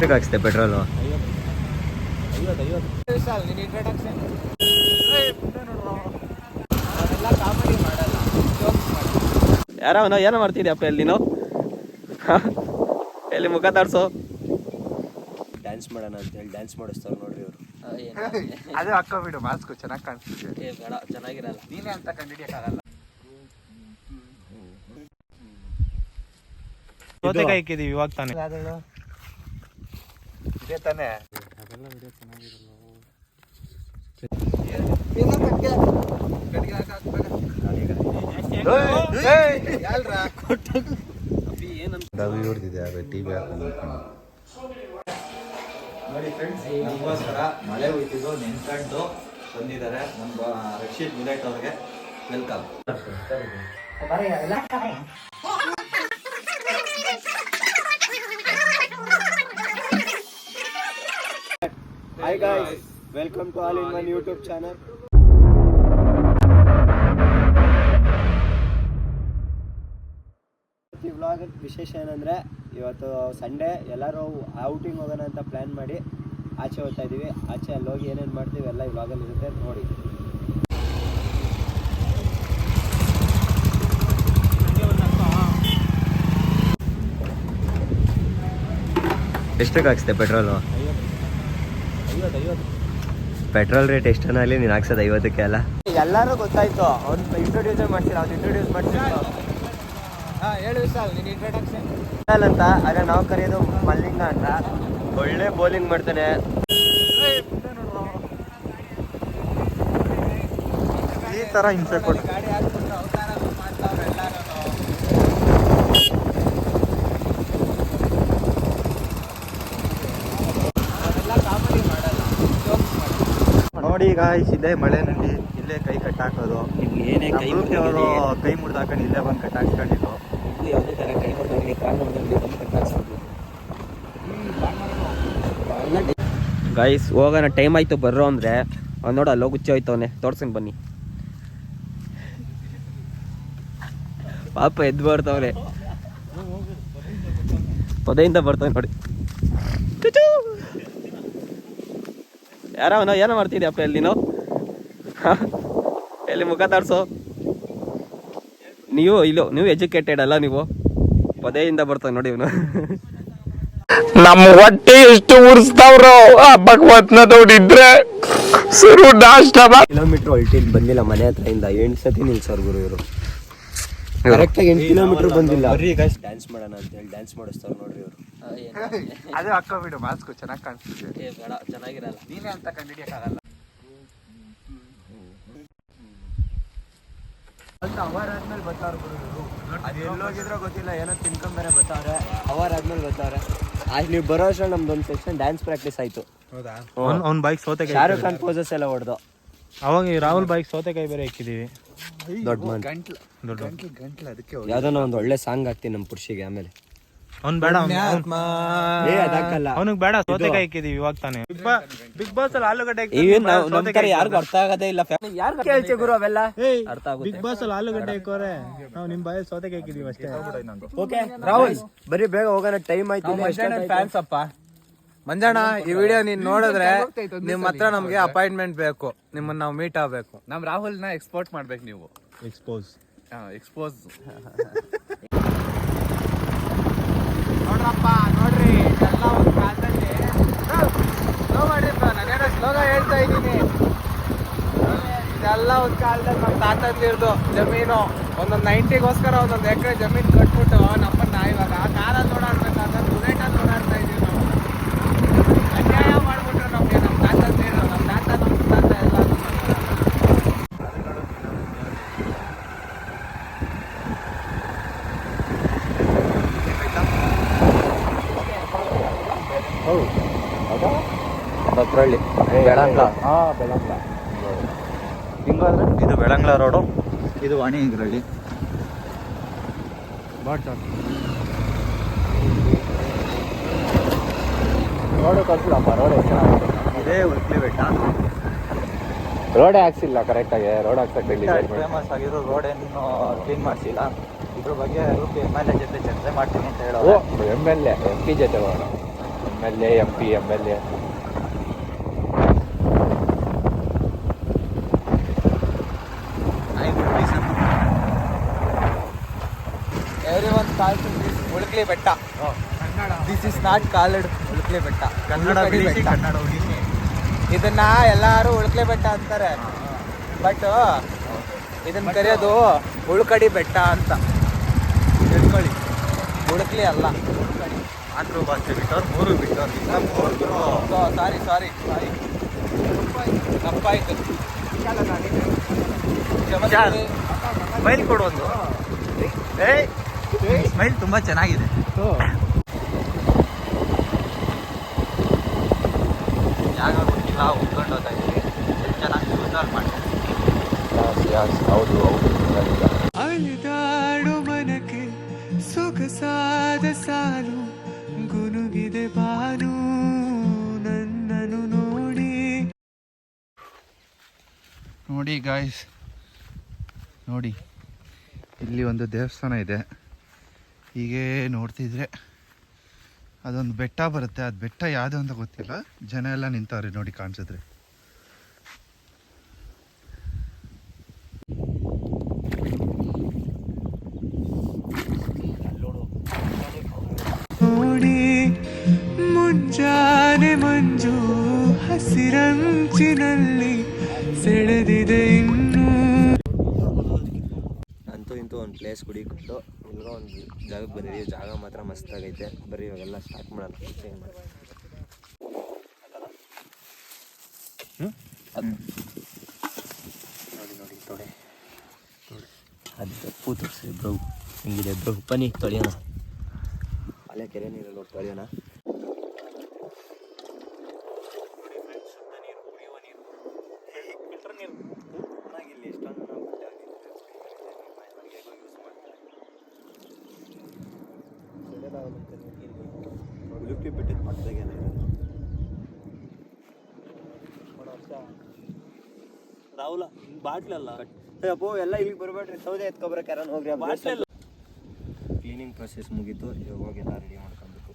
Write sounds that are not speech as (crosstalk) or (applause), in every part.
ಎಷ್ಟಕ್ಕೆ ಹಾಕ್ಸ್ತೆ ಪೆಟ್ರೋಲು. ಯಾರ ಅವನು? ಏನೋ ಮಾಡ್ತಿದ್ಯಪ್ಪ ಎಲ್ಲಿ ನೀನು? ಎಲ್ಲಿ ಮುಖ ತಾಡ್ಸೋ ಡ್ಯಾನ್ಸ್ ಮಾಡೋಣ ಅಂತ ಹೇಳಿ ಡ್ಯಾನ್ಸ್ ಮಾಡಿಸ್ತಾರ ನೋಡ್ರಿ ಇವರು. ಅದು ಹಾಕೋಬಿಡು ಮಾಸ್ಕು ಚೆನ್ನಾಗಿ ಕಾಣಿಸ್ತಿದೆ. ಬೇಡ ಚೆನ್ನಾಗಿರಲ್ಲ. ನೀನೇ ಅಂತ ಕಂಡಿಡಿಯಕ್ಕಾಗಲ್ಲ ಸೌತೆಕಾಯಿ ಇಕ್ಕಿದೀವಿ ಇವಾಗ ತಾನೆ. ಇದೇ ತಾನೇ ರವಿ ಹೊಡೆದಿದೆ ಟಿ ವಿ ನೋಡಿ ಫ್ರೆಂಡ್ಸ್ ನಮಗೋಸ್ಕರ ಮಳೆ ಹೋಯ್ತಿದ್ದು ನೆನ್ಕೊಂಡು ಬಂದಿದ್ದಾರೆ ನಮ್ಮ ರಕ್ಷಿತ್ ಮಿಲೆಟ್ ಅವ್ರಿಗೆ welcome hi guys welcome to all in man YouTube channel ಈ ವ್ಲಾಗ್ ವಿಶೇಷ ಏನಂದ್ರೆ, ಇವತ್ತು ಸಂಡೇ ಎಲ್ಲರೂ ಔಟಿಂಗ್ ಹೋಗೋಣ ಅಂತ ಪ್ಲ್ಯಾನ್ ಮಾಡಿ ಆಚೆ ಹೋಗ್ತಾ ಇದೀವಿ. ಆಚೆ ಅಲ್ಲಿ ಹೋಗಿ ಏನೇನು ಮಾಡ್ತೀವಿ ಎಲ್ಲ ಈ ವ್ಲಾಗಲ್ಲಿ ಇರುತ್ತೆ, ನೋಡಿ. ಎಷ್ಟಕ್ಕೆ ಹಾಕ್ಸ್ತೆ ಪೆಟ್ರೋಲು ಪೆಟ್ರೋಲ್ ರೇಟ್ ಎಷ್ಟನಾಗಲಿ ನೀನು ಹಾಕ್ಸೋದು ಐವತ್ತಕ್ಕೆ ಅಲ್ಲ? ಎಲ್ಲರೂ ಗೊತ್ತಾಯ್ತು ಅವ್ನು ಇಂಟ್ರೊಡ್ಯೂಸ್ ಮಾಡ್ಸಿಲ್ಲ ಅವ್ನು ಇಂಟ್ರೊಡ್ಯೂಸ್ ಮಾಡ್ತೀನಿ ಹೇಳು ಇಂಟ್ರಡಕ್ಷನ್ ಅಂತ ಅದೇ ನಾವು ಕರೆಯೋದು ಮಲ್ಲಿಂಗ ಅಂತ. ಒಳ್ಳೆ ಬೌಲಿಂಗ್ ಮಾಡ್ತಾನೆ. ಈ ತರ ಹಿಂಸೆ ಕೊಟ್ಟು ಗಾಡಿ ಹಾಕ್ಬಿಟ್ರೆ ಅವತಾರ ಮಾಡ್ತಾವ್ರೆ ಎಲ್ಲಾರು ನಾವೆಲ್ಲ ಕಾಮಿಡಿ ಮಾಡಲ್ಲ ಜೋಕ್ಸ್ ಮಾಡ್ತೀವಿ ನೋಡಿ ಗಾಯ್ಸ್ ಇಲ್ಲೇ ಮಳೆನಲ್ಲಿ ಇಲ್ಲೇ ಕೈ ಕಟ್ಟಾಕೋದು. ಏನೇ ಕೈ ಅವರು ಕೈ ಮುಡ್ದಾಕೊಂಡು ಇಲ್ಲೇ ಬಂದು ಕಟ್ಟಾಕ್ಸ್ಕೊಂಡಿದ್ದು. ಯಾವುದೇ ಥರ ಕೈ ಕೊಡ್ತಾರೆ ಕಾಲು ನೋಡಿದ್ರೆ ಬಂದು ಕಟ್ಟಾಕ್ಸ್ಬಿಟ್ಟು ಗಾಯ್ಸ್ ಹೋಗೋಣ ಟೈಮ್ ಆಯ್ತು ಬರ್ರೋ ಅಂದ್ರೆ. ಅವ್ನು ನೋಡು ಅಲ್ಲಿ ಹುಚ್ಚಿ ಹೋಯ್ತವನೆ ತೋರ್ಸ್ಕೊಂಡು ಬನ್ನಿ. ಪಾಪ ಎದ್ದು ಬರ್ತಾವ್ರೆ. ಪೊದೆಯಿಂದ ಬರ್ತಾವೆ ನೋಡಿ. ಚುಚು ಯಾರ ಅವನು ಏನೋ ಮಾಡ್ತಿದ್ಯಪ್ಪ ಎಲ್ಲಿ ನೀನು? ಎಲ್ಲಿ ಮುಖ ತಾಡ್ಸೋ? ನೀವು ಇಲ್ಲೋ ನೀವು ಎಜುಕೇಟೆಡ್ ಅಲ್ಲ ನೀವು? ಪೊದೆಯಿಂದ ಬರ್ತಾವೆ ನೋಡಿ ಇವನು. ನಮ್ಮ ಹೊಟ್ಟೆ ಎಷ್ಟು ಉರ್ಸ್ತಾವ್ರು ಆ ಭಗವತ್ನ ನೋಡಿದ್ರೆ ಸುರು ನಾಷ್ಟ ಕಿಲೋಮೀಟರ್ ಹೊಲ್ಟಿಲ್ ಬಂದಿಲ್ಲ ಮನೆ ಹತ್ರ ಇಂದ ಎಂಟು ಸತಿ ನಿಲ್ಸೋರ್ ಗುರು ಇವರು. ಕರೆಕ್ಟಾಗಿ ಎಂಟು ಕಿಲೋಮೀಟರ್ ಬಂದಿಲ್ಲ. ಡ್ಯಾನ್ಸ್ ಮಾಡೋಣ ಅಂತ ಹೇಳಿ ಡ್ಯಾನ್ಸ್ ಮಾಡಿಸ್ತಾರ ನೋಡ್ರಿ ಇವರು. ಅದು ಬಿಡು ಮಾಸ್ಕ್ ಚೆನ್ನಾಗಿ ಕಾಣಿಸ್ತಿದೆ. ಬೇಡ ಚೆನ್ನಾಗಿರಲ್ಲ. ನೀನೇ ಅಂತ ಕಂಡಿಡಿಯಕ್ಕಾಗಲ್ಲ ಅವರ್ ಆದ್ಮೇಲೆ ಬರ್ತಾರ ಅದು ಎಲ್ಲೋಗಿದ್ರೋ ಗೊತ್ತಿಲ್ಲ ಏನೋ ತಿನ್ಕೊಂಡ್ ಬೇರೆ ಬರ್ತಾವ್ರೆ ಅವರ್ ಆದ್ಮೇಲೆ ಬರ್ತಾವ್ರೆ ಆಯ್ತು ನೀವು ಬರೋ ಅಷ್ಟ್ರಲ್ಲಿ ನಮ್ದು ಒಂದು ಸೆಕ್ಷನ್ ಡ್ಯಾನ್ಸ್ ಪ್ರಾಕ್ಟೀಸ್ ಆಯ್ತು. ಹೌದಾ? ಅವ್ನ್ ಅವ್ನ್ ಬೈಕ್ ಸೌತೆಕಾಯಿ ಶಾರುಖ್ ಖಾನ್ ಪೋಸಸ್ ಎಲ್ಲ ಹೊಡೆದು. ಅವಾಗ ಈ ರಾಹುಲ್ ಬೈಕ್ ಸೌತೆಕಾಯಿ ಬೇರೆ ಇಕ್ಕಿದೀವಿ. ದೊಡ್ಡ ಮನ್ ಗಂಟ್ಲು ದೊಡ್ಡ ಗಂಟ್ಲು ಅದಕ್ಕೆ ಯಾವ್ದೋ ಒಂದು ಒಳ್ಳೆ ಸಾಂಗ್ ಹಾಕ್ತೀನಿ ನಮ್ಮ ಪುರುಷಿಗೆ ಆಮೇಲೆ. ಅವ್ನ್ ಬೇಡ ಅವನಿಗೆ ಬೇಡ ಸೌತೆಕಾಯಿ ಇಕ್ಕಿದೀವಿ ಇವಾಗ ತಾನೆ. ಬಿಗ್ ಬಾಸ್ ಅಲ್ಲಿ ಆಲೂಗಡ್ಡೆ ತರ ಯಾರಿಗೂ ಅರ್ಥ ಆಗದೇ ಇಲ್ಲ ಯಾರು ಕೇಳ್ತಿ ಗುರು ಅವೆಲ್ಲ ಅರ್ಥ ಆಗುತ್ತೆ. ಬಿಗ್ ಬಾಸ್ ಅಲ್ಲಿ ಆಲೂಗಡ್ಡೆ ಇಕ್ಕೋರೆ ನಾವು ನಿಮ್ ಬಾಯಲ್ಲಿ ಸೌತೆಕಾಯಿ ಇಕ್ಕಿದೀವಿ ಅಷ್ಟೇ. ಓಕೆ ರಾಹುಲ್ ಬರೀ ಬೇಗ ಹೋಗೋಣ ಟೈಮ್ ಆಯ್ತು? ಫ್ಯಾನ್ಸ್ ಅಪ್ಪ. ಮಂಜಣ್ಣ ಈ ವಿಡಿಯೋ ನೀನ್ ನೋಡಿದ್ರೆ ನಿಮ್ ಹತ್ರ ನಮ್ಗೆ ಅಪಾಯಿಂಟ್ಮೆಂಟ್ ಬೇಕು. ನಿಮ್ಮನ್ನ ನಾವು ಮೀಟ್ ಆಗ್ಬೇಕು. ನಮ್ ರಾಹುಲ್ನ ಎಕ್ಸ್ಪೋರ್ಟ್ ಮಾಡ್ಬೇಕು ನೀವು. ಎಕ್ಸ್ಪೋಸ್ ಎಕ್ಸ್ಪೋಸ್ (laughs) ನೋಡ್ರಪ್ಪ, ನೋಡ್ರಿ ಎಲ್ಲ ಒಂದು ಕಾಲದಲ್ಲಿ. ಸ್ಲೋ ಮಾಡಿಪ್ಪ ನಾನೇನೋ ಸ್ಲೋಗ ಹೇಳ್ತಾ ಇದ್ದೀನಿ. ಇದೆಲ್ಲ ಒಂದು ಕಾಲದಲ್ಲಿ ನಮ್ಮ ತಾತಂದಿರ್ದು ಜಮೀನು. ಒಂದೊಂದು ನೈಂಟಿಗೋಸ್ಕರ ಒಂದೊಂದು ಎಕರೆ ಜಮೀನು ಕಟ್ಬಿಟ್ಟು ನಮ್ಮನ್ನ ಇವಾಗ ಆ ಕಾರಲ್ಲಿ ಓಡಾಡ್ಬೇಕಾದ್ರೆ ಬುಲೆಟಲ್ಲಿ ಓಡಾಡ್ತಾ ಇದೀವಿ ನಾವು ಅನ್ಯಾಯ ಮಾಡ್ಬಿಟ್ರು ನಮಗೆ ನಮ್ಮ ತಾತಂದಿರು ನಮ್ಮ ತಾತ ನಮ್ಮ ತಾತ ಎಲ್ಲ ಭದ್ರಳ್ಳಿ ಬೆಳಂಗ್ಲ ಇದು ಬೆಳಂಗ್ಲ ರೋಡು ಇದು ವಾಣಿ ಇದರಲ್ಲಿ ರೋಡ್ ಕಳ್ಸಿಲ್ಲಪ್ಪ ರೋಡ್ ಇದೇ ಉಳ್ಕಿ ಬೆಟ್ಟ. ರೋಡ್ ಹಾಕ್ಸಿಲ್ಲ ಕರೆಕ್ಟಾಗಿ ರೋಡ್ ಹಾಕ್ಸಕ್ಕೆ ಫೇಮಸ್ ಆಗಿರೋ ರೋಡ್ ಏನು ಕ್ಲೀನ್ ಮಾಡಿಸಿಲ್ಲ. ಇದ್ರ ಬಗ್ಗೆ ಎಂ ಎಲ್ ಎ ಜೊತೆ ಚರ್ಚೆ ಮಾಡ್ತೀನಿ ಅಂತ ಹೇಳೋದು M L A M P ಜೊತೆ M L A M P M L A Ulkli ಬೆಟ್ಟ. This is not called Ulkli ಬೆಟ್ಟ. ಕನ್ನಡ ಬೆಟ್ಟ. ಇದನ್ನ ಎಲ್ಲಾರು ಉಳ್ಕಲೆ ಬೆಟ್ಟ ಅಂತಾರೆ. ಬಟ್ ಇದನ್ನ ಕರೆಯೋದು ಉಳ್ಕಡಿ ಬೆಟ್ಟ ಅಂತ. ತಿಳ್ಕೊಳ್ಳಿ ಉಳುಕ್ಲಿ ಅಲ್ಲ. ಆಂಧ್ರ ಭಾಷೆ ಬಿಟ್ಟವ್ರು ಮೂರು ಬಿಟ್ಟವ್ರು ಸಾರಿ ಸಾರಿ ಸಾರಿ ತಪ್ಪಾಯ್ತು. ಕೊಡು ಒಂದು. ಏಯ್. ಸ್ಮೈಲ್ ತುಂಬಾ ಚೆನ್ನಾಗಿದೆ. ಜಾಗ ಗೊತ್ತಿಲ್ಲ ಉಳ್ಕೊಂಡು ಹೋಗ್ತಾ ಇದೀವಿ ಚೆನ್ನಾಗಿ ಯೂಸ್ ಮಾಡಿ. ಹೌದು ಹೌದು. ಅಲಿದಾಡು ಮನಕ್ಕೆ ಸೊಗಸಾದ ಸಾಲು ಗುನುಗಿದೆ ಬಾನು ನನ್ನನು ನೋಡಿ. ನೋಡಿ ಗಾಯ್ಸ್ ನೋಡಿ ಇಲ್ಲಿ ಒಂದು ದೇವಸ್ಥಾನ ಇದೆ. ಹೀಗೆ ನೋಡ್ತಿದ್ರೆ ಅದೊಂದು ಬೆಟ್ಟ ಬರುತ್ತೆ. ಅದು ಬೆಟ್ಟ ಯಾವುದು ಅಂತ ಗೊತ್ತಿಲ್ಲ. ಜನ ಎಲ್ಲ ನಿಂತವ್ರೆ ನೋಡಿ ಕಾಣಿಸಿದ್ರೆ. ನೋಡಿ ಮುಂಜಾನೆ ಮಂಜು ಹಸಿರಂಚಿನಲ್ಲಿ ಸೆಳೆದಿದೆ ಇನ್ನೂ. ಅಂತೂ ಇಂತೂ ಒಂದು ಪ್ಲೇಸ್ ಹುಡುಕಿಕೊಂಡು ಇಲ್ಲಿಗೋ ಒಂದು ಜಾಗಕ್ಕೆ ಬಂದಿದ್ದೀವಿ ಜಾಗ ಮಾತ್ರ ಮಸ್ತಾಗೈತೆ. ಬರೀ ಇವಾಗೆಲ್ಲ ಸ್ಟಾರ್ಟ್ ಮಾಡೋಣ. ಚೇಂಜ್? ಅದ್- ನೋಡಿ ನೋಡಿ ತೊಡೆ ಅದು ತಪ್ಪು ತೋರಿಸಿ ಬ್ರೌ ಹಿಂಗಿದೆ ಬ್ರೌ? ಬನ್ನಿ ತೊಳೆಯೋಣ. ಅಲ್ಲೇ ಕೆರೆ ನೀರಲ್ಲಿ ಹೋಗಿ ತೊಳೆಯೋಣ ಇಲ್ಲಿ ಎಷ್ಟೊಂದು ನಾವು ಉಡುಪಿ ಬೆಟ್ಟದ ಪಕ್ಕದಾಗೆಲ್ಲ ಇರೋದು ರಾಹುಲ ಬಾಟ್ಲಲ್ಲ ಅಪ್ಪೋ ಎಲ್ಲ ಇಲ್ಲಿಗೆ ಬರಬೇಡ್ರಿ. ಸೌದೆ ಎತ್ಕೊಬ್ರಕ್ಕೆ ಯಾರು ಹೋಗ್ರಿ ಬಾಟ್ಲಲ್ಲ ಕ್ಲೀನಿಂಗ್ ಪ್ರೊಸೆಸ್ ಮುಗೀತು. ಇವಾಗ ಎಲ್ಲ ರೆಡಿ ಮಾಡ್ಕೊಬೇಕು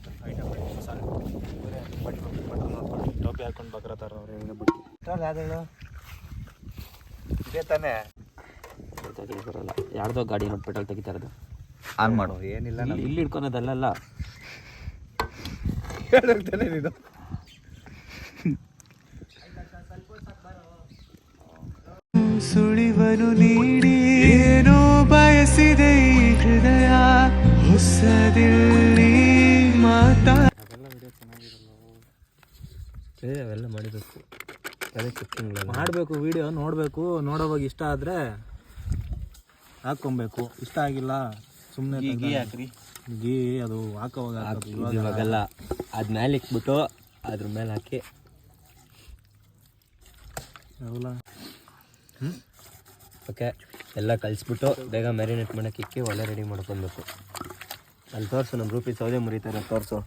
ಟೋಪಿ ಹಾಕೊಂಡು ಬಕ್ರತಾರ ಅವ್ರು ಬಿಟ್ಟು ಇದೇ ತಾನೇ. ಬರಲ್ಲ ಯಾರ್ದೋ ಗಾಡಿ ನೋಡಿ ಪೆಟ್ರೋಲ್ ತೆಗಿತಾ ಇರೋದು. ಆನ್ ಮಾಡು. ಏನಿಲ್ಲ ಇಲ್ಲಿ ಇಲ್ಲಿ ಹಿಡ್ಕೊಳೋದಲ್ಲ. (laughs) ಸುಳಿವನು ನೀಡಿ ಏನೋ ಬಯಸಿದೆ ಈ ಹೃದಯ ಹೊಸದಿಲ್ಲಿ ಮಾತಾ ಅವೆಲ್ಲ ಮಾಡಿಬೇಕು ಮಾಡಬೇಕು ವಿಡಿಯೋ ನೋಡಬೇಕು ನೋಡೋವಾಗ ಇಷ್ಟ ಆದರೆ ಹಾಕ್ಕೊಬೇಕು. ಇಷ್ಟ ಆಗಿಲ್ಲ ಸುಮ್ಮನೆ ಗೀ ಹಾಕ್ರಿ. ಗೀ ಅದು ಹಾಕೋವಾಗ ಇವಾಗೆಲ್ಲ ಅದು ಮೇಲೆ ಇಕ್ಬಿಟ್ಟು ಅದ್ರ ಮೇಲೆ ಹಾಕಿ. ಅವಲ್ಲ ಓಕೆ? ಎಲ್ಲ ಕಲಿಸ್ಬಿಟ್ಟು ಬೇಗ ಮ್ಯಾರಿನೇಟ್ ಮಾಡೋಕೆ ಇಕ್ಕಿ ಒಳ್ಳೆ ರೆಡಿ ಮಾಡ್ಕೊಬೇಕು. ಅಲ್ಲಿ ತೋರಿಸು ನಮ್ಮ ರೂಪಿ ಸೌದೆ ಮುರಿತಾರೆ ತೋರಿಸು.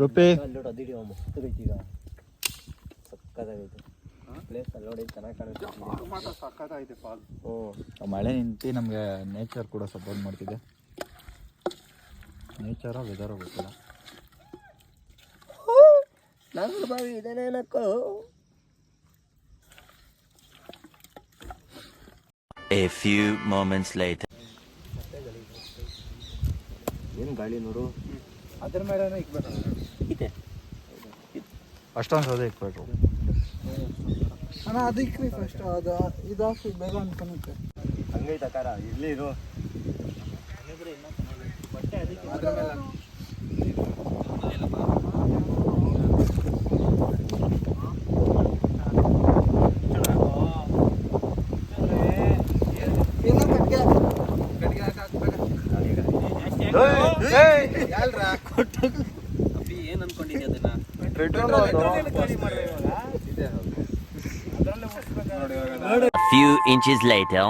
ರೂಪಿ? ಅದಿಡಿ ಈಗ ಸಕ್ಕತ್ತಾಗೈತೆ ಪ್ಲೇಸ್ ಅಲ್ಲಿ ನೋಡಿ ಚೆನ್ನಾಗಿ ಕಾಣುತ್ತೆ ಓ ಮಳೆ ನಿಂತು ನಮಗೆ ನೇಚರ್ ಕೂಡ ಸಪೋರ್ಟ್ ಮಾಡ್ತಿದೆ. ನೇಚರ ವೆದರ್ ಗೊತ್ತಿಲ್ಲ. ನಾನು ಬಾವಿ ಇದೇನೇನಕ್ಕೋ A few moments later. ಏನು ಗಾಳಿ ನೋಡು ಅದ್ರ ಮೇಲೆ ಇಕ್ಬೇಕು ಇದೆ. ಅಷ್ಟೊಂದು ಸೌದೆ ಇಕ್ಬೇಕು. ಅಣ್ಣ ಅದಕ್ಕೆ ಫಸ್ಟ್ ಅದು ಇದಾಕಿ ಬೇಗ ಅನ್ಕೊಳುತ್ತೆ ಹಂಗೈತೆ ಕಾರ ಇರ್ಲಿ ಇರು ಇನ್ನು ಏನು ಅನ್ಕೊಂಡಿದ್ದೆ ಅದನ್ನ? Few inches later.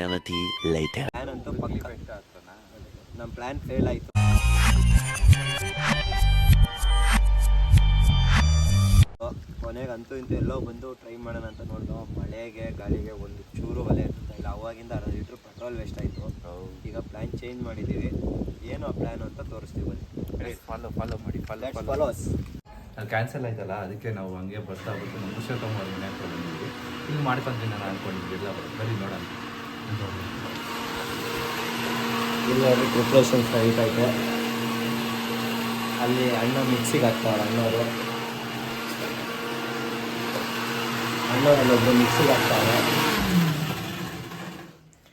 Eternity later. Plan ಅಂತೂ ಪಕ್ಕ. ನಮ್ಮ ಪ್ಲ್ಯಾನ್ ಫೇಲ್ ಆಯಿತು. ಕೊನೆಗೆ ಅಂತೂ ಇಂತೂ ಎಲ್ಲೋ ಬಂದು ಟ್ರೈ ಮಾಡೋಣ ಅಂತ ನೋಡಿದ್ವು ಮಳೆಗೆ ಗಾಳಿಗೆ ಒಂದು ಚೂರು ಒಲೆ ಎತ್ತುತ್ತಾ ಇಲ್ಲ ಅವಾಗಿಂದ ಅರ್ಧ ಲೀಟ್ರ್ ಪೆಟ್ರೋಲ್ ವೇಸ್ಟ್ ಆಯಿತು. ಈಗ ಪ್ಲ್ಯಾನ್ ಚೇಂಜ್ ಮಾಡಿದ್ದೀವಿ ಏನು ಆ ಪ್ಲ್ಯಾನ್ ಅಂತ ತೋರಿಸ್ತೀವಿ ಬನ್ನಿ. ಫಾಲೋ ಫಾಲೋ ಮಾಡಿ ಫಾಲೋ ಫಾಲೋಸ್ ಅದು ಕ್ಯಾನ್ಸಲ್ ಆಯ್ತಲ್ಲ ಅದಕ್ಕೆ ನಾವು ಹಂಗೆ ಬರ್ತಾ ಬರ್ತಾ ಹತ್ರ ಬಂದಿದ್ವಿ ಇಲ್ಲಿ ಮಾಡ್ಕೊಂತೀನಿ ನಾನು ಅನ್ಕೊಂಡಿದ್ದೀವಿ ಎಲ್ಲ ಬರೀ ನೋಡೋಣ. ಇಲ್ಲ ಪ್ರಿಪ್ರೇಷನ್ ಸೈಟ್ ಐತೆ. ಅಲ್ಲಿ ಅಣ್ಣ ಮಿಕ್ಸಿಗೆ ಹಾಕ್ತಾವ್ರ ಅಣ್ಣವರು. ಅಣ್ಣವರಲ್ಲಿ ಒಬ್ಬ ಮಿಕ್ಸಿಗೆ ಹಾಕ್ತಾವ್ರೆ.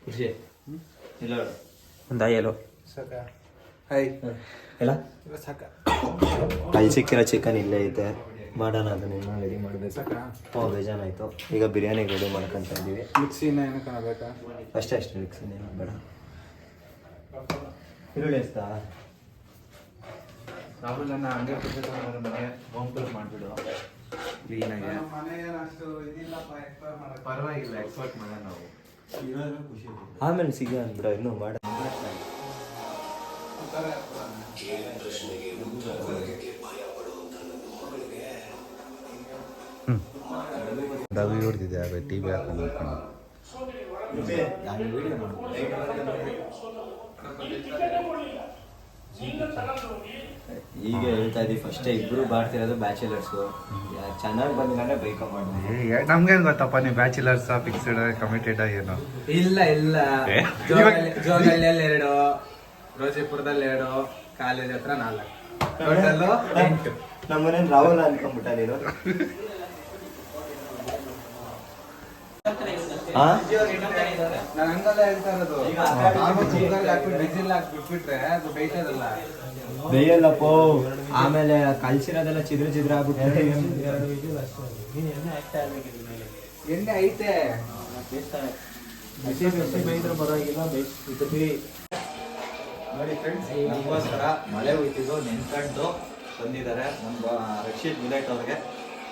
ಖುಷಿ. ಇಲ್ಲ. ಒಂದು ಎಲ್ಲ ಇಲ್ಲ ಅಲ್ಲಿ ಸಿಕ್ಕಿರೋ ಚಿಕನ್ ಇಲ್ಲೇ ಐತೆ. ಮಾಡೋಣ ಅದನ್ನ ರೆಡಿ ಮಾಡಬೇಕು? ಓ ಬೇಜಾನಾಯಿತು ಈಗ ಬಿರಿಯಾನಿಗೆ ರೆಡಿ ಮಾಡ್ಕೊತಾ ಇದ್ದೀವಿ. ಮಿಕ್ಸಿನ ಏನಕ್ಕೆ ಕಾಣಬೇಕಾ? ಅಷ್ಟೇ ಅಷ್ಟೇ ಮಿಕ್ಸಿನೇನು ಬೇಡ. ಈರುಳ್ಳಿ ಎಸ್ತಾ? ರಾಹುಲ್ ನನ್ನ ಹಂಗೆ ಮನೆ ಹೋಮ್ ಟೂರ್ ಮಾಡಿಬಿಡು. ಕ್ಲೀನಾಗಿ ಪರವಾಗಿಲ್ಲ ಎಕ್ಸ್ಪರ್ಟ್ ಮಾಡೋಣ ನಾವು. ಆಮೇಲೆ ಸಿಗೋಣ ಬಿಡ ಇನ್ನೂ ಮಾಡ ಡಬ್ಬಿ ಹೊಡೆದಿದೆ ಅದೇ ಟಿ ವಿ ಹಾಕೊಂಡು ಈಗ ಹೇಳ್ತಾ ಇದ್ದೀವಿ. ಫಸ್ಟೇ ಇಬ್ರು ಬಾಡ್ತಿರೋದು ಬ್ಯಾಚುಲರ್ಸು ಚೆನ್ನಾಗಿ ಬಂದ್ಕೊಂಡೆ ಬೈಕ್ ಮಾಡಿ ನಮ್ಗೇನು ಗೊತ್ತಪ್ಪ ನೀವು ಬ್ಯಾಚುಲರ್ಸ್ ಫಿಕ್ಸ್ಡ್ ಕಮಿಟೆಡ್ ಏನು? ಇಲ್ಲ ಇಲ್ಲ. ಜೋಗಲ್ಲಿ ಜೋಗಳ್ಳಿಯಲ್ಲಿ ಎರಡು ರೋಜಿಪುರದಲ್ಲಿ ಎರಡು ಕಾಲೇಜ್ ಹತ್ರ ನಾಲ್ಕು. ಟೋಟಲ್ಲು ಎಂಟು ನಮ್ಮನೇನು ರಾಹುಲ್ ಅನ್ಕೊಂಡ್ಬಿಟ್ಟ ನೀನು? ನಾನು ಹಂಗಲ್ಲ ಹೇಳ್ತಾ ಇರೋದು ಆಮೇಲೆ ಕುಕ್ಕರ್ಗೆ ಹಾಕ್ಬಿಟ್ಟು ಬಿಸಿಲ್ ಹಾಕ್ಬಿಟ್ಬಿಟ್ರೆ ಅದು ಬೇಯ್ತದಲ್ಲ ಬೇಯಲ್ಲಪ್ಪೋ. ಆಮೇಲೆ ಕಲ್ಸಿರೋದೆಲ್ಲ ಚಿದ್ರ ಚಿದ್ರ ಆಗ್ಬಿಟ್ಟು ಎಣ್ಣೆ ಐತೆ. ಬಿಸಿ ಬಿಸಿ ಬೇಯ್ದ್ರೆ ಪರವಾಗಿಲ್ಲ ಬೇಯಿಸಿ ನೋಡಿ ಫ್ರೆಂಡ್ಸ್ ನಮಗೋಸ್ಕರ ಮಳೆ ಹೋಯ್ತಿದ್ದು ನೆನ್ಕೊಂಡು ಬಂದಿದ್ದಾರೆ ನಮ್ಮ ರಕ್ಷಿತ್ ಮಿಲೇಟ್ ಅವ್ರಿಗೆ.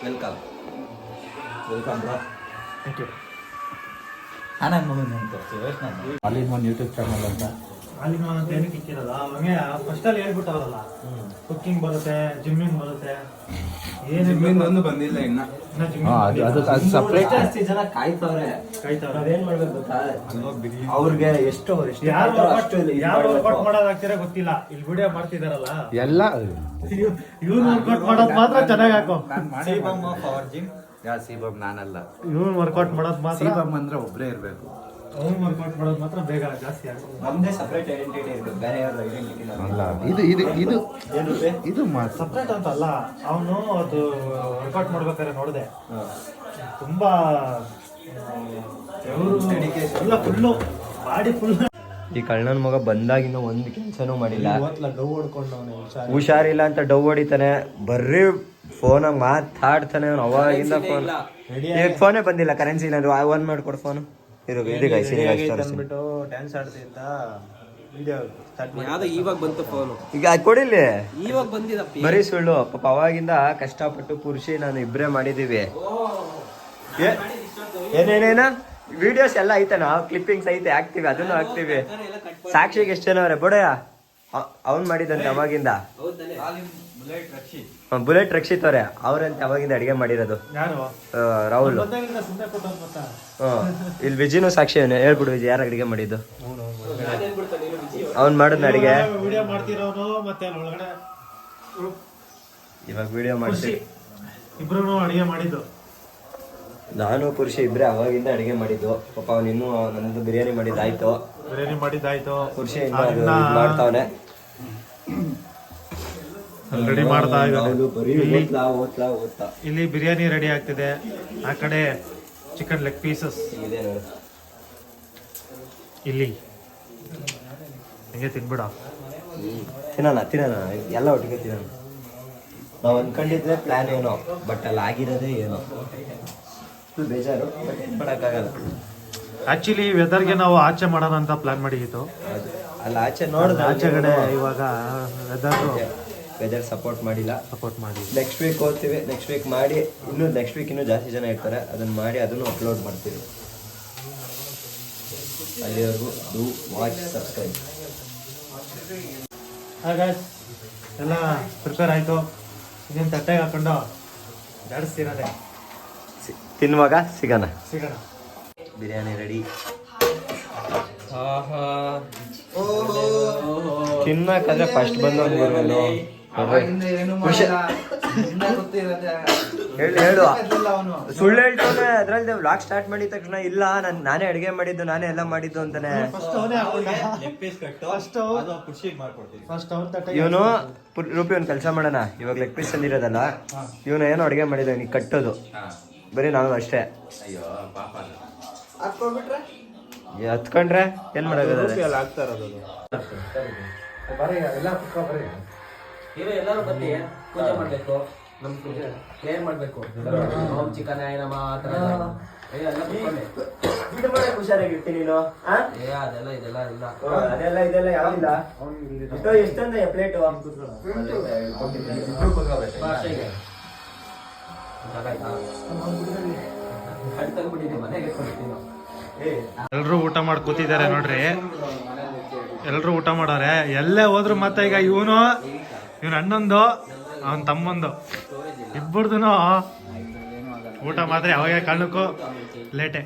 Welcome welcome bro thank you ಹಾಂ ಮಗನ್ ನೆನಪು ಯೂಟ್ಯೂಬ್ ಚಾನಲ್ ಅಂತ. ಅಂತ ಏನಕ್ಕೆ ಇಕ್ಕಿರಲ್ಲ ಅವಂಗೆ ಫಸ್ಟ್ ಅಲ್ಲಿ ಹೇಳ್ಬಿಟ್ಟವ್ರಲ್ಲ. ಕುಕ್ಕಿಂಗ್ ಬರುತ್ತೆ ಜಿಮ್ಮಿಂಗ್ ಬರುತ್ತೆ. ಏನು ಬಂದಿಲ್ಲ ಇನ್ನ. ಸಪ್ರೇಟ್ ಜಾಸ್ತಿ ಜನ ಕಾಯ್ತವ್ರೆ. ಕಾಯ್ತವ್ರೆ. ನಾವೇನ್ ಮಾಡ್ಬೇಕು ಗೊತ್ತಾ? ಅವ್ರಿಗೆ ಎಷ್ಟು ವರ್ಕೌಟ್. ಮಾಡೋದಾಗ್ತೀರಾ ಗೊತ್ತಿಲ್ಲ. ಇಲ್ಲಿ ವಿಡಿಯೋ ಮಾಡ್ತಿದಾರಲ್ಲ. ಎಲ್ಲ ಇವ್ನು ವರ್ಕೌಟ್ ಮಾಡೋದ್ ಮಾತ್ರ ಚೆನ್ನಾಗಿ ಹಾಕೋ. ಮಾಡಿ ಜಿಮ್ ಯಾ ಸಿಬಮ್ ನಾನಲ್ಲ. ಇವನು ವರ್ಕೌಟ್ ಮಾಡೋದು ಮಾತ್ರ? ಸಿಬಮ್ ಅಂದ್ರೆ ಒಬ್ಬರೇ ಇರಬೇಕು. ಅವ್ನು ವರ್ಕೌಟ್ ಮಾಡೋದು ಮಾತ್ರ ಬೇಗ ಜಾಸ್ತಿ ಆಗುತ್ತೆ. ನಮ್ದೇ ಸಪ್ರೇಟ್ ಐಡೆಂಟಿಟಿ ಇರಬೇಕು ಬೇರೆ ಯಾರು ಐಡೆಂಟಿಟಿ ಅಲ್ಲ ಇದು ಇದು ಇದು ಏನಿದೆ ಇದು ಮಾತ್ರ ಸಪ್ರೇಟ್ ಅಂತ ಅಲ್ಲ ಅವನು ಅದು ವರ್ಕೌಟ್ ಮಾಡ್ಬೇಕಾದ್ರೆ ನೋಡಿದೆ. ತುಂಬಾ ಎಲ್ಲ ಫುಲ್ಲು ಬಾಡಿ ಫುಲ್ ಈ ಕಣ್ಣನ ಮಗ ಬಂದಾಗಿಂದ ಒಂದು ಕೆಲಸನೂ ಮಾಡಿಲ್ಲ. ಹುಷಾರಿಲ್ಲ. ಅಂತ ಡವ್ ಹೊಡಿತಾನೆ. ಬರ್ರಿ ಫೋನ್ ಮಾತಾಡ್ತಾನೆ ಅವ್ನು ಅವಾಗಿಂದ ಫೋನ್ ಈಗ ಫೋನೇ ಬಂದಿಲ್ಲ ಕರೆನ್ಸಿ ಇಲ್ಲ ಆನ್ ಮಾಡ್ಕೊಡು ಫೋನ್ ಇರು ಇದು ಗೈಸ್ ತೋರಿಸ್ತೀನಿ. ಡ್ಯಾನ್ಸ್ ಆಡ್ತಿದ್ದ ವಿಡಿಯೋ ಯಾವ್ದು ಇವಾಗ ಬಂತು ಫೋನು ಈಗ ಅದ್ ಕೊಡಿಲ್ಲಿ ಇವಾಗ ಬಂದಿದಪ್ಪ. ಬರೀ ಸುಳ್ಳು ಪಾಪ ಅವಾಗಿಂದ ಕಷ್ಟಪಟ್ಟು ಪುರುಷಿ ನಾನು ಇಬ್ಬರೇ ಮಾಡಿದೀವಿ. ಏ- ಏನೇನೇನ? ವಿಡಿಯೋಸ್ ಎಲ್ಲ ಐತೆ ನಾವು ಕ್ಲಿಪ್ಪಿಂಗ್ಸ್ ಐತೆ ಹಾಕ್ತಿವಿ ಅದನ್ನು ಹಾಕ್ತಿವಿ. ಸಾಕ್ಷಿಗೆ ಎಷ್ಟು ಜನ ಅವ್ರೆ? ಬೋಡಯ್ಯ ಅವ್ನು ಮಾಡಿದಂತೆ ಅವಾಗಿಂದ. ಬುಲೆಟ್ ರಕ್ಷಿತ್ ಅವ್ರೆ ಅವ್ರಂತೆ ಅವಾಗಿಂದ ಅಡಿಗೆ ಮಾಡಿರೋದು. ರಾಹುಲ್. ಇಲ್ಲಿ ವಿಜಿನೂ ಸಾಕ್ಷಿ ಅವನು ಹೇಳ್ಬಿಡು ವಿಜಿ ಯಾರು ಅಡಿಗೆ ಮಾಡಿದ್ದು? ಅವ್ನು ಮಾಡಿದ್ನ ಅಡಿಗೆ. ಇವಾಗ ವಿಡಿಯೋ ಮಾಡಿಸಿ. ಇಬ್ರು ಅಡಿಗೆ ಮಾಡಿದ್ದು. ನಾನು ಪುರುಷ ಇಬ್ರೆ ಅವಾಗಿಂದ ಅಡಿಗೆ ಮಾಡಿದ್ದು. ಪಾಪ ಅವ್ನು ಇನ್ನೂ ನನ್ನದು ಬಿರಿಯಾನಿ ಮಾಡಿದ್ದಾಯ್ತು. ಬಿರಿಯಾನಿ ಮಾಡಿದ್ದಾಯ್ತು. ಪುರುಷ ಮಾಡ್ತಾವನೆ. ರೆಡಿ ಮಾಡ್ತಾ ಇದ್ದಾರೆ. ಓದ್ತಾ ಇಲ್ಲಿ ಬಿರಿಯಾನಿ ರೆಡಿ ಆಗ್ತಿದೆ. ಆ ಕಡೆ ಚಿಕನ್ ಲೆಗ್ ಪೀಸಸ್ ಇಲ್ಲಿ. ಹಂಗೆ ತಿನ್ಬಿಡ. ತಿನ್ನೋಣ ತಿನ್ನೋಣ. ಎಲ್ಲ ಒಟ್ಟಿಗೆ ತಿನ್ನೋಣ. ನಾವು ಅನ್ಕೊಂಡಿದ್ರೆ ಪ್ಲಾನ್ ಏನೋ ಬಟ್ ಅಲ್ಲಿ ಆಗಿರೋದೇ ಏನೋ. ಬೇಜಾರು ಬಟ್ ಏನು ಮಾಡೋಕ್ಕಾಗಲ್ಲ. ಆಕ್ಚುಲಿ ವೆದರ್ಗೆ ನಾವು ಆಚೆ ಮಾಡೋಣ ಅಂತ ಪ್ಲಾನ್ ಮಾಡಿತ್ತು ಅದು ಅಲ್ಲಿ ಆಚೆ ನೋಡಿದ್ರೆ ಆಚೆ ಕಡೆ ಇವಾಗ ವೆದರ್ ವೆದರ್ ಸಪೋರ್ಟ್ ಮಾಡಿಲ್ಲ. ಸಪೋರ್ಟ್ ಮಾಡಿ ನೆಕ್ಸ್ಟ್ ವೀಕ್ ಹೋಗ್ತೀವಿ ನೆಕ್ಸ್ಟ್ ವೀಕ್ ಮಾಡಿ ಇನ್ನೂ ನೆಕ್ಸ್ಟ್ ವೀಕ್ ಇನ್ನೂ ಜಾಸ್ತಿ ಜನ ಇರ್ತಾರೆ ಅದನ್ನು ಮಾಡಿ ಅದನ್ನು ಅಪ್ಲೋಡ್ ಮಾಡ್ತೀವಿ. ಅಲ್ಲಿವರೆಗೂ ಡೂ ವಾಚ್ ಸಬ್ಸ್ಕ್ರೈಬ್ ಎಲ್ಲ ಪ್ರಿಪೇರ್ ಆಯಿತು. ಇನ್ನೇನು ತಟ್ಟೆಗೆ ಹಾಕೊಂಡು ಜಾಡಿಸ್ತಿರೋದೆ ತಿನ್ನುವಾಗ ಸಿಗೋಣ. ಸಿಗೋಣ. ಬಿರಿಯಾನಿ ರೆಡಿ ತಿನ್ನಕ್ಕಾದ್ರೆ ಫಸ್ಟ್ ಬಂದವನು ಗುರುವನು ಹೇಳು ಹೇಳು ಸುಳ್ಳು ಹೇಳ್ತಾನೆ ಅದ್ರಲ್ಲಿ ವ್ಲಾಗ್ ಸ್ಟಾರ್ಟ್ ಮಾಡಿದ ತಕ್ಷಣ ಇಲ್ಲ ನಾನು ನಾನೇ ಅಡಿಗೆ ಮಾಡಿದ್ದು ನಾನೇ ಎಲ್ಲ ಮಾಡಿದ್ದು ಅಂತಾನೆ. ಇವನು ರೂಪಿ ಒಂದು ಕೆಲಸ ಮಾಡೋಣ. ಇವಾಗ ಲೆಗ್ ಪೀಸ್ ಅಲ್ಲಿರೋದಲ್ಲ ಇವನು ಏನು ಅಡಿಗೆ ಮಾಡಿದ ನೀ ಕಟ್ಟೋದು. ಬರೀ ನಾನು ಅಷ್ಟೇ. ಅಯ್ಯೋ ಪಾಪ ಏ, ಹತ್ಕೊಂಡ್ರೆ ಏನ್ ಮಾಡೋದು? ಇರೋ ಎಲ್ಲರೂ ಬನ್ನಿ ಪೂಜೆ ಮಾಡ್ಬೇಕು. ನಮ್ ಪೂಜೆ. ಮಾಡ್ಬೇಕು. ಓಂ ಚಿಕನ್ ನಮ ಆ ಥರ ಎಲ್ಲ. ಏ, ಎಲ್ಲ ಕೂತ್ಕೊಳ್ಳಿ. ಹುಷಾರಾಗಿರ್ತೀನಿ ನೀನು ಆ? ಏ ಅದೆಲ್ಲ ಇದೆಲ್ಲ ಇಲ್ಲ. ಅದೆಲ್ಲ ಇದೆಲ್ಲ ಯಾವಿಲ್ಲ ಎಷ್ಟೊಂದ ಪ್ಲೇಟು. ಭಾಷೆಗೆ ಜಾಗ ಆಯ್ತಾ ಅಲ್ಲಿ ತಂದ್ಬಿಟ್ಟಿದ್ದೀನಿ ಮನೆಗೆ ಎತ್ಕೊಂಡ್ಬಿಟ್ಟಿದ್ದೀನಿ ನಾವು. ಎಲ್ಲರೂ ಊಟ ಮಾಡಿ ಕೂತಿದ್ದಾರೆ ನೋಡ್ರಿ. ಎಲ್ಲರೂ ಊಟ ಮಾಡವ್ರೆ. ಎಲ್ಲೇ ಹೋದ್ರು ಮತ್ತೆ ಈಗ ಇವನು ಇವನ್ ಅಣ್ಣೊಂದು ಅವನ ತಮ್ಮೊಂದು. ಇಬ್ಬರ್ದು ಊಟ ಮಾತ್ರ ಯಾವಾಗ ಕಾರಣಕ್ಕೂ ಲೇಟೆ